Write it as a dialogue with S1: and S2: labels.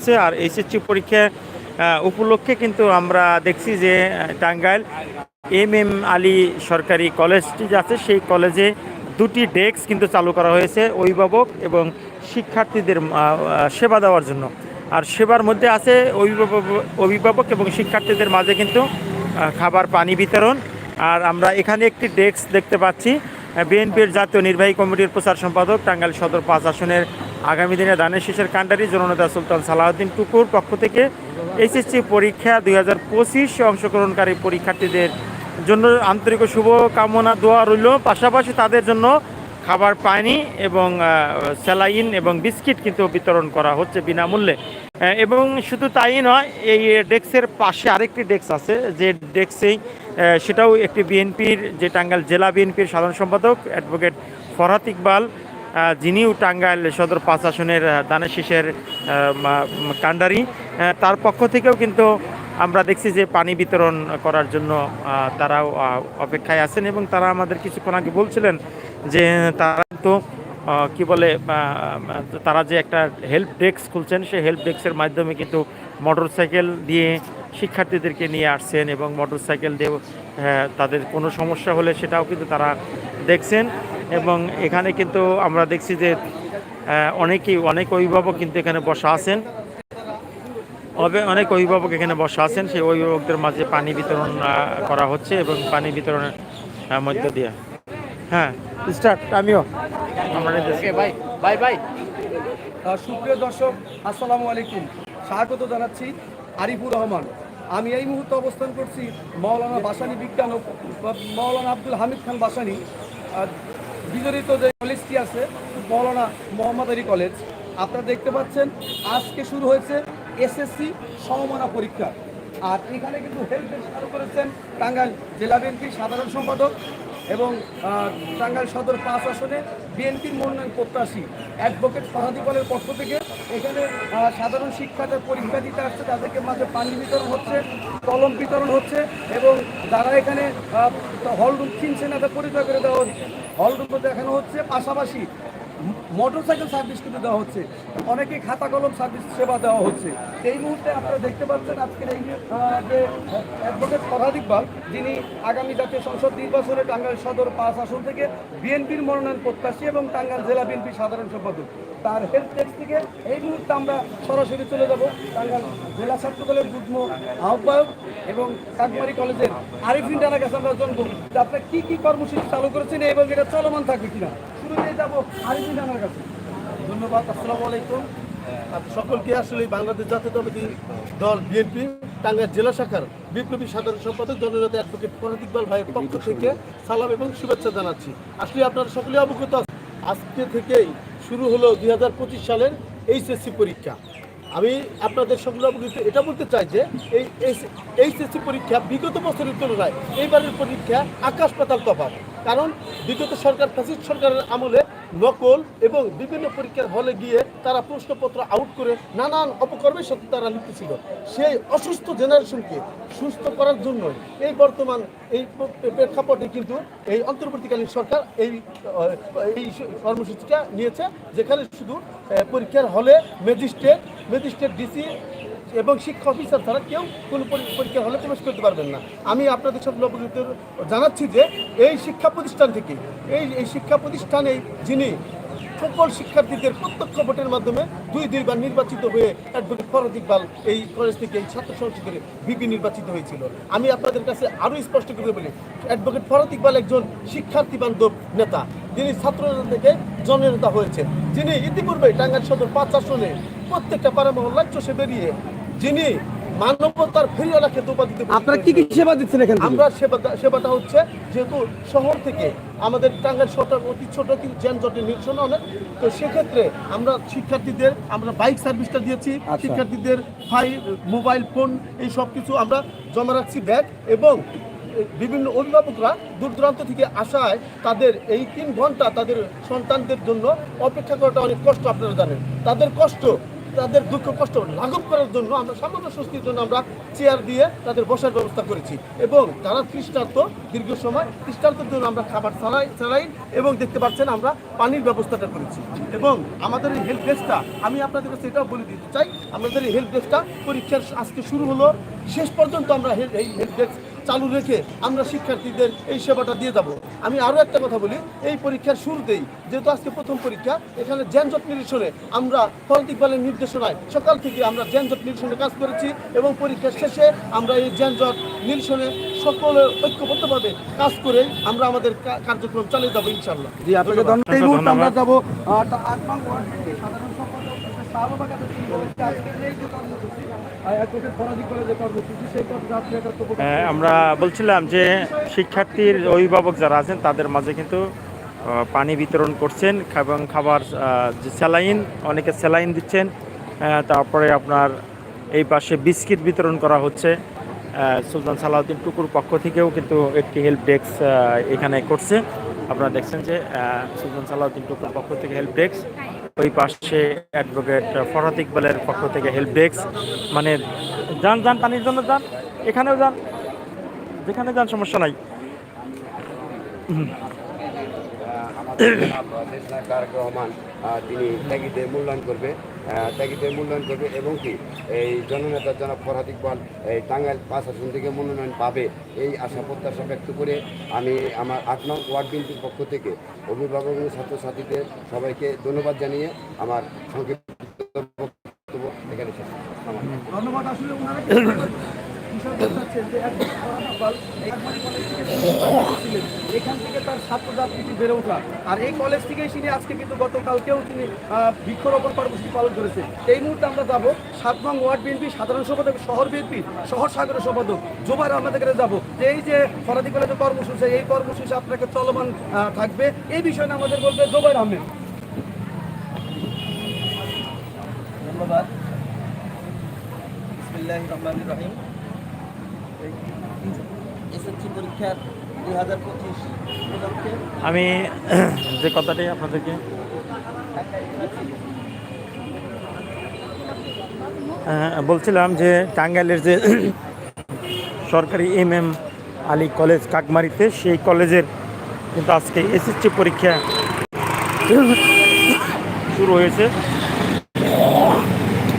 S1: আছে আর এইচএসসি পরীক্ষা উপলক্ষে কিন্তু আমরা দেখছি যে টাঙ্গাইল এম এম আলী সরকারি কলেজটি আছে, সেই কলেজে দুটি ডেস্ক কিন্তু চালু করা হয়েছে অভিভাবক এবং শিক্ষার্থীদের সেবা দেওয়ার জন্য। আর সেবার মধ্যে আছে অভিভাবক অভিভাবক এবং শিক্ষার্থীদের মাঝে কিন্তু খাবার, পানি বিতরণ। আর আমরা এখানে একটি ডেস্ক দেখতে পাচ্ছি। বিএনপির জাতীয় নির্বাহী কমিটির প্রচার সম্পাদক টাঙ্গাইল সদর পাঁচ আসনের আগামী দিনে দানের শীষের কাণ্ডারি জননেতা সুলতান সালাউদ্দিন টুকুর পক্ষ থেকে এইচএসসি পরীক্ষা দুই হাজার পঁচিশ অংশগ্রহণকারী পরীক্ষার্থীদের জন্য আন্তরিক শুভ কামনা দোয়া রইল। পাশাপাশি তাদের জন্য খাবার, পানি এবং স্যালাইন এবং বিস্কিট কিন্তু বিতরণ করা হচ্ছে বিনামূল্যে। এবং শুধু তাই নয়, এই ডেস্কের পাশে আরেকটি ডেস্ক আছে। যে ডেস্কেই সেটাও একটি বিএনপির, যে টাঙ্গাইল জেলা বিএনপির সাধারণ সম্পাদক অ্যাডভোকেট ফরহাত ইকবাল যিনিও টাঙ্গাইল সদর পাঁচ আসনের দানের কাণ্ডারি। তার পক্ষ থেকেও কিন্তু আমরা দেখছি যে পানি বিতরণ করার জন্য তারাও অপেক্ষায় আছেন এবং তারা আমাদের কিছুক্ষণ আগে বলছিলেন যে তারা তো কি বলে তারা যে একটা হেল্প ডেস্ক খুলছেন সেই হেল্প ডেস্কের মাধ্যমে কিন্তু মোটর সাইকেল দিয়ে শিক্ষার্থীদেরকে নিয়ে আসছেন এবং মোটর সাইকেল দিয়ে আহ, তাদের কোনো সমস্যা হলে সেটাও কিন্তু তারা দেখছেন। এবং এখানে কিন্তু আমরা দেখছি যে অনেকেই অনেক অভিভাবক কিন্তু এখানে বসা আছেন। অনেক অভিভাবক এখানে বসা আছেন। সেই অভিভাবকদের মাঝে পানি বিতরণ করা হচ্ছে এবং পানি বিতরণের মধ্য দিয়ে। হ্যাঁ স্টার্ট আমিও।
S2: সুপ্রিয় দর্শক, আসসালামু আলাইকুম। স্বাগত জানাচ্ছি আরিফুর রহমান। আমি এই মুহূর্তে অবস্থান করছি মৌলানা বাসানি বিজ্ঞান মৌলানা আব্দুল হামিদ খান বাসানি। বিজড়িত যে কলেজটি আছে মৌলানা মোহাম্মদ আলী কলেজ। আপনারা দেখতে পাচ্ছেন, আজকে শুরু হয়েছে এসএসসি সমমানা পরীক্ষা। আর এখানে কিন্তু হেল্প করেছেন, টাঙ্গাইল জেলা বিএনপির সাধারণ সম্পাদক এবং টাঙ্গাইল সদর পাঁচ আসনে বিএনপির মনোনয়ন প্রত্যাশী। অ্যাডভোকেট কলের পক্ষ থেকে এখানে সাধারণ শিক্ষাদের পরীক্ষা দিতে আসছে, তাদেরকে মাঝে পানি বিতরণ হচ্ছে, কলম বিতরণ হচ্ছে এবং যারা এখানে হলরুম কিনছে না তা পরিচয় করে দেওয়া হচ্ছে। হলরুম দেখানো হচ্ছে, পাশাপাশি মোটর সাইকেল সার্ভিস কিন্তু দেওয়া হচ্ছে। অনেকে খাতা কলম সার্ভিস সেবা দেওয়া হচ্ছে। এই মুহূর্তে আপনারা দেখতে পাচ্ছেন আজকের এই যে অ্যাডভোকেট ফরহাদ ইকবাল, যিনি আগামী জাতীয় সংসদ নির্বাচনে টাঙ্গাইল সদর পাঁচ আসন থেকে বিএনপির মনোনয়ন প্রত্যাশী এবং টাঙ্গাইল জেলা বিএনপি সাধারণ সম্পাদক। তার হেল্প ডেস্ক থেকে এই মুহূর্তে আমরা সরাসরি চলে যাব টাঙ্গাইল জেলা ছাত্র দলের যুগ্ম আহ্বায়ক এবং কাকমারি কলেজের আরিফিন ডানা কাছে আমরা জানব যে আপনার কি কি কর্মসূচি চালু করেছেন এবং এটা চলমান থাকবে কিনা।
S3: সকলকে আসলে বাংলাদেশ জাতীয়তাবাদী দল বিএনপি টাঙ্গাইল জেলা শাখার বিপ্লবী সাধারণ সম্পাদক জননেতা অ্যাডভোকেট ফরাদ ইকবাল ভাইয়ের পক্ষ থেকে সালাম এবং শুভেচ্ছা জানাচ্ছি। আসলে আপনারা সকলে অবগত আজকে থেকেই শুরু হলো দুই হাজার পঁচিশ সালের এইচএসসি পরীক্ষা। আমি আপনাদের সকলে অবগত, এটা বলতে চাই যে এই এইচএসসি পরীক্ষা বিগত বছরের তুলনায় এইবারের পরীক্ষা আকাশ পাতাল তফাৎ। কারণ বিগত সরকার, ফ্যাসিস্ট সরকারের আমলে নকল এবং বিভিন্ন পরীক্ষার হলে গিয়ে তারা প্রশ্নপত্র আউট করে নানান অপকর্মের সাথে তারা লিখতেছিল সেই অসুস্থ জেনারেশনকে সুস্থ করার জন্য এই বর্তমান এই প্রেক্ষাপটে কিন্তু এই অন্তর্বর্তীকালীন সরকার এই এই কর্মসূচিটা নিয়েছে, যেখানে শুধু পরীক্ষার হলে ম্যাজিস্ট্রেট ম্যাজিস্ট্রেট ডিসি এবং শিক্ষা অফিসার ছাড়া কেউ কোনো পরী- পরীক্ষার হলে প্রবেশ করতে পারবেন না। আমি আপনাদের সব অবগত জানাচ্ছি যে এই শিক্ষা প্রতিষ্ঠান থেকে, এই এই শিক্ষা প্রতিষ্ঠানে যিনি সকল শিক্ষার্থীদের প্রত্যক্ষ ভোটের মাধ্যমে দুই, দুইবার নির্বাচিত হয়ে অ্যাডভোকেট ফরদ ইকবাল এই কলেজ থেকে এই ছাত্র সংসদের বিপি নির্বাচিত হয়েছিল। আমি আপনাদের কাছে আরও স্পষ্ট করে বলি অ্যাডভোকেট ফরদ ইকবাল একজন শিক্ষার্থী বান্ধব নেতা। যিনি ছাত্র থেকে জননেতা হয়েছেন। যিনি ইতিপূর্বে টাঙ্গাইল সদর পাঁচ আসনে প্রত্যেকটা পাড়া মহল্লায় চষে বেরিয়ে যিনি মানবতার ফেরিওয়ালা খেতে উপাধি
S2: আপনারা কি কি সেবা দিচ্ছেন এখানে
S3: আমরা সেবা সেবাটা হচ্ছে যেহেতু শহর থেকে আমাদের টাঙ্গাইল শহরটা অতি ছোট কিন্তু যানজটের নিরসন অনেক তো সেক্ষেত্রে আমরা শিক্ষার্থীদের আমরা বাইক সার্ভিসটা দিয়েছি
S2: আচ্ছা।
S3: শিক্ষার্থীদের ফাই মোবাইল ফোন এই সব কিছু আমরা জমা রাখছি ব্যাগ এবং বিভিন্ন অভিভাবকরা দূর দূরান্ত থেকে আসায় তাদের এই তিন ঘণ্টা তাদের সন্তানদের জন্য অপেক্ষা করাটা অনেক কষ্ট আপনারা জানেন। তাদের কষ্ট তাদের দুঃখ কষ্ট লাঘব করার জন্য আমরা সামান্য স্বস্তির জন্য আমরা চেয়ার দিয়ে তাদের বসার ব্যবস্থা করেছি। এবং যারা তৃষ্ণার্ত দীর্ঘ সময় তৃষ্ণার্তের জন্য আমরা খাবার ছাড়াই ছাড়াই এবং দেখতে পাচ্ছেন আমরা পানির ব্যবস্থাটা করেছি। এবং আমাদের এই হেল্প ডেস্কটা আমি আপনাদের কাছে এটাও বলে দিতে চাই, আমাদের এই হেল্প ডেস্কটা পরীক্ষার আজকে শুরু হলো। শেষ পর্যন্ত আমরা এই হেল্প ডেস্ক চালু রেখে আমরা শিক্ষার্থীদের এই সেবাটা দিয়ে যাব। আমি আরও একটা কথা বলি এই পরীক্ষার শুরুতেই যেহেতু আজকে প্রথম পরীক্ষা এখানে যানজট নিরসনে আমরা পলিটিক বলের নির্দেশনায় সকাল থেকে আমরা যানজট নিরসনে কাজ করেছি এবং পরীক্ষার শেষে আমরা এই যানজট নিরসনে সকলে ঐক্যবদ্ধভাবে কাজ করে আমরা আমাদের কার্যক্রম চালিয়ে যাব ইনশাল্লাহ
S2: জি আপনাকে ধন্যবাদ। আমরা যাব সাধারণ
S1: আমরা বলছিলাম যে শিক্ষার্থীর অভিভাবক যারা আছেন, তাদের মাঝে কিন্তু পানি বিতরণ করছেন এবং খাবার যে স্যালাইন, অনেকে স্যালাইন দিচ্ছেন তারপরে আপনার এই পাশে বিস্কিট বিতরণ করা হচ্ছে। সুলতান সালাউদ্দিন টুকুর পক্ষ থেকেও কিন্তু একটি হেল্প ডেস্ক এখানে করছে। আপনারা দেখছেন যে সুলতান সালাউদ্দিন টুকুর পক্ষ থেকে হেল্প ডেস্ক ওই পাশে অ্যাডভোকেট ফরহাদ ইকবালের পক্ষ থেকে হেল্প ডেস্ক মানে যান যান, পানির জন্য যান, এখানেও যান, যেখানে যান সমস্যা নাই।
S4: তারেক রহমান তিনি ত্যাগীদের মূল্যায়ন করবে ত্যাগীদের মূল্যায়ন করবে এবং কি এই জননেতা জনাব ফরহাদ ইকবাল এই টাঙ্গাইল পাঁচ আসন থেকে মনোনয়ন পাবে। এই আশা প্রত্যাশা ব্যক্ত করে আমি আমার আট নং ওয়ার্ড বিএনপির পক্ষ থেকে অভিভাবক এবং ছাত্রছাত্রীদের সবাইকে ধন্যবাদ জানিয়ে আমার সংক্ষিপ্ত বক্তব্য এখানে
S2: ধন্যবাদ। আসলে এখান থেকে তার ছাত্র রাজনীতি বেড়ে ওঠা। আর এই কলেজ থেকেই তিনি আজকে কিন্তু গতকালকেও তিনি বৃক্ষরোপণ কর্মসূচি পালন করেছে এই মুহূর্তে আমরা যাব সাত নং ওয়ার্ড বিএনপি সাধারণ সম্পাদক, শহর বিএনপি, শহর সাগরের সম্পাদক জোবাইর আহমেদের কাছে যাব। যে এই যে ফরাদি কলেজের কর্মসূচি, এই কর্মসূচি আপনাকে চলমান থাকবে। এই বিষয়ে আমাদের বলবে জোবাইর আহমেদ।
S5: ধন্যবাদ। বিসমিল্লাহ রহমান রহিম।
S1: আমি যে কথাটি আপনাদেরকে আহ, বলছিলাম যে টাঙ্গাইলের যে সরকারি এম এম আলী কলেজ কাকমারিতে সেই কলেজের কিন্তু আজকে এসএসসি পরীক্ষা শুরু হয়েছে।